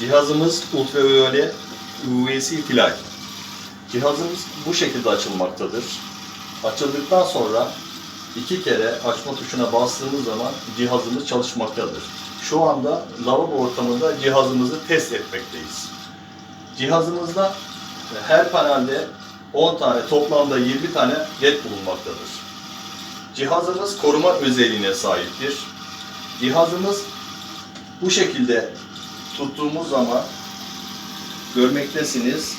Cihazımız ultraviyole UVC filay. Cihazımız bu şekilde açılmaktadır. Açıldıktan sonra iki kere açma tuşuna bastığımız zaman cihazımız çalışmaktadır. Şu anda lavabo ortamında cihazımızı test etmekteyiz. Cihazımızda her panelde 10 tane toplamda 20 tane led bulunmaktadır. Cihazımız koruma özelliğine sahiptir. Cihazımız bu şekilde tuttuğumuz zaman görmektesiniz.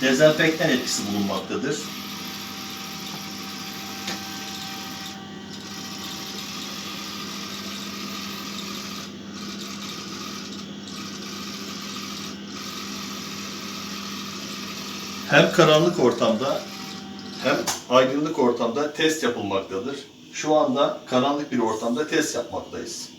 Dezenfektan etkisi bulunmaktadır. Hem karanlık ortamda hem aydınlık ortamda test yapılmaktadır. Şu anda karanlık bir ortamda test yapmaktayız.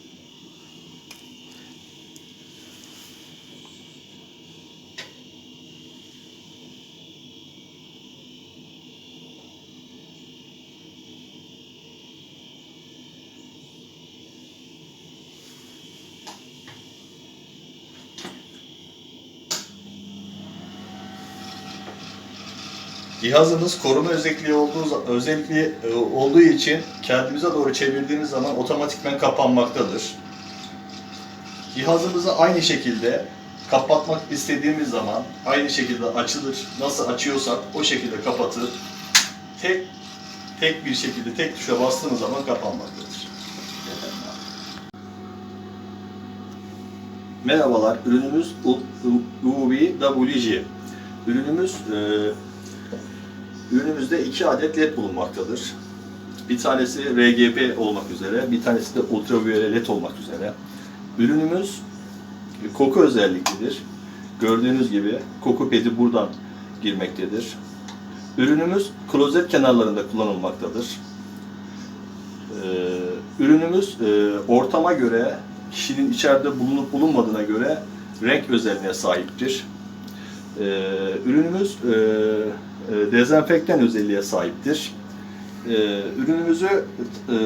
Cihazımız koruma özelliği olduğu özelliği e, olduğu için kendimize doğru çevirdiğimiz zaman otomatikmen kapanmaktadır. Cihazımızı aynı şekilde kapatmak istediğimiz zaman aynı şekilde açılır. Nasıl açıyorsak o şekilde kapatır. Tek tek bir şekilde tek tuşa bastığımız zaman kapanmaktadır. Merhabalar, ürünümüz UVWG. Ürünümüz e, Ürünümüzde iki adet led bulunmaktadır. Bir tanesi RGB olmak üzere, bir tanesi de ultraviyole led olmak üzere. Ürünümüz koku özelliklidir. Gördüğünüz gibi koku pedi buradan girmektedir. Ürünümüz klozet kenarlarında kullanılmaktadır. Ee, ürünümüz e, ortama göre, kişinin içeride bulunup bulunmadığına göre renk özelliğine sahiptir. Ee, ürünümüz e, e, dezenfektan özelliğe sahiptir. Ee, ürünümüzü e,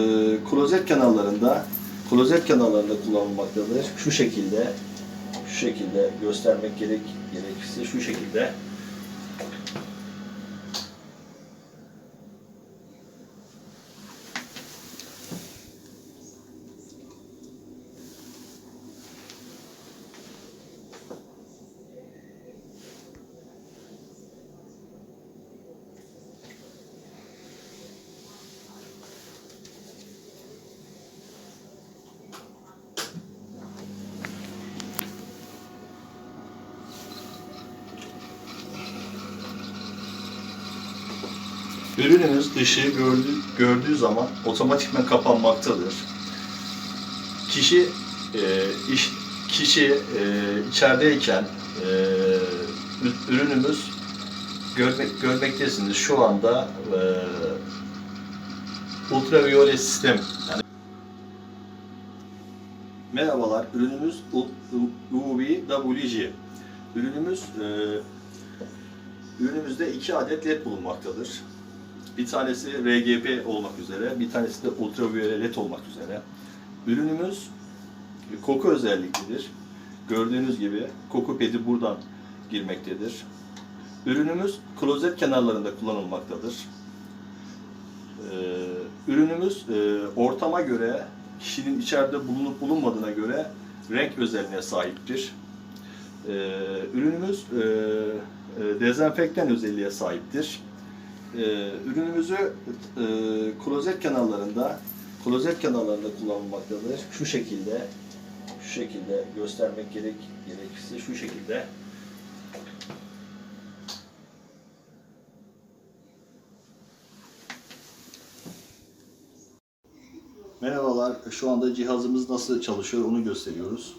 klozet kenarlarında klozet kenarlarında kullanılmaktadır. Şu şekilde şu şekilde göstermek gerek gerekirse şu şekilde Ürünümüz dışı gördüğü, gördüğü zaman otomatikman kapanmaktadır. Kişi e, iş, kişi e, içerideyken e, ürünümüz görmek görmektesiniz şu anda e, ultraviyole sistem yani Merhabalar, ürünümüz UVWG. Ürünümüz e, ürünümüzde iki adet led bulunmaktadır. Bir tanesi RGB olmak üzere, bir tanesi de ultraviyole led olmak üzere. Ürünümüz koku özelliklidir. Gördüğünüz gibi koku pedi buradan girmektedir. Ürünümüz klozet kenarlarında kullanılmaktadır. Ee, ürünümüz e, ortama göre, kişinin içeride bulunup bulunmadığına göre renk özelliğine sahiptir. Ee, ürünümüz e, e, dezenfektan özelliğe sahiptir. Ee, ürünümüzü e, klozet kenarlarında klozet kenarlarında kullanılmaktadır. Şu şekilde şu şekilde göstermek gerek gerekirse şu şekilde Merhabalar. Şu anda cihazımız nasıl çalışıyor onu gösteriyoruz.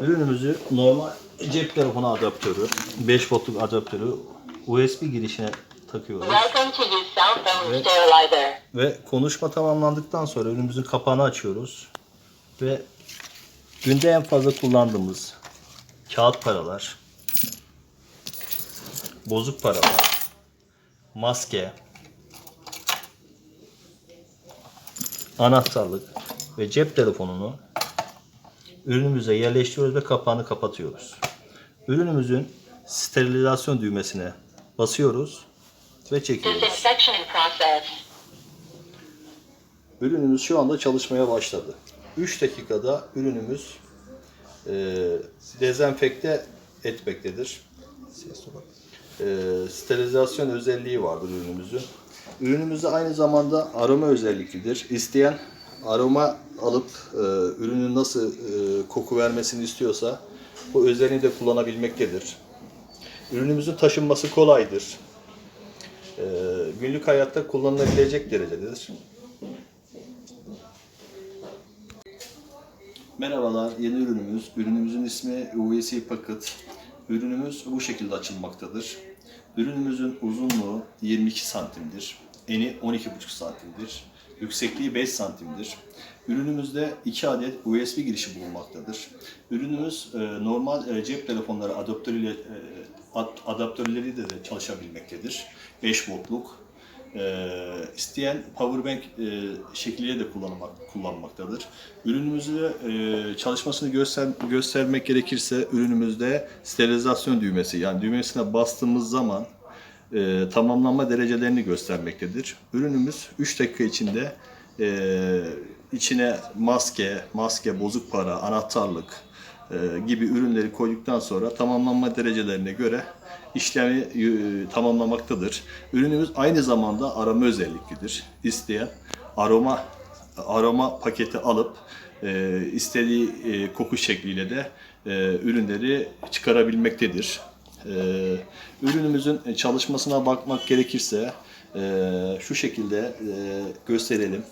Ürünümüzü normal cep telefonu adaptörü, 5 voltluk adaptörü USB girişine takıyoruz. Sterilizer. Ve konuşma tamamlandıktan sonra ürünümüzün kapağını açıyoruz. Ve günde en fazla kullandığımız kağıt paralar, bozuk paralar, maske, anahtarlık, ve cep telefonunu ürünümüze yerleştiriyoruz ve kapağını kapatıyoruz. Ürünümüzün sterilizasyon düğmesine basıyoruz ve çekiyoruz. Ürünümüz şu anda çalışmaya başladı. 3 dakikada ürünümüz e, dezenfekte etmektedir. E, sterilizasyon özelliği vardır ürünümüzün. Ürünümüzde aynı zamanda aroma özelliklidir. İsteyen aroma alıp e, ürünün nasıl e, koku vermesini istiyorsa bu özelliği de kullanabilmektedir. Ürünümüzün taşınması kolaydır. E, günlük hayatta kullanılabilecek derecededir. Merhabalar, yeni ürünümüz. Ürünümüzün ismi UVC Pocket. Ürünümüz bu şekilde açılmaktadır. Ürünümüzün uzunluğu 22 santimdir. Eni 12,5 santimdir. Yüksekliği 5 santimdir. Ürünümüzde 2 adet USB girişi bulunmaktadır. Ürünümüz e, normal e, cep telefonları adaptörüyle e, adaptörleri de, de çalışabilmektedir. 5 voltluk. Ee, isteyen powerbank e, şekliyle de kullanmak, kullanmaktadır. Ürünümüzü e, çalışmasını göster, göstermek gerekirse ürünümüzde sterilizasyon düğmesi yani düğmesine bastığımız zaman e, tamamlanma derecelerini göstermektedir. Ürünümüz 3 dakika içinde e, içine maske, maske, bozuk para, anahtarlık e, gibi ürünleri koyduktan sonra tamamlanma derecelerine göre işlemi e, tamamlamaktadır. Ürünümüz aynı zamanda aroma özelliklidir. İsteyen aroma aroma paketi alıp e, istediği e, koku şekliyle de e, ürünleri çıkarabilmektedir. E, ürünümüzün çalışmasına bakmak gerekirse e, şu şekilde e, gösterelim.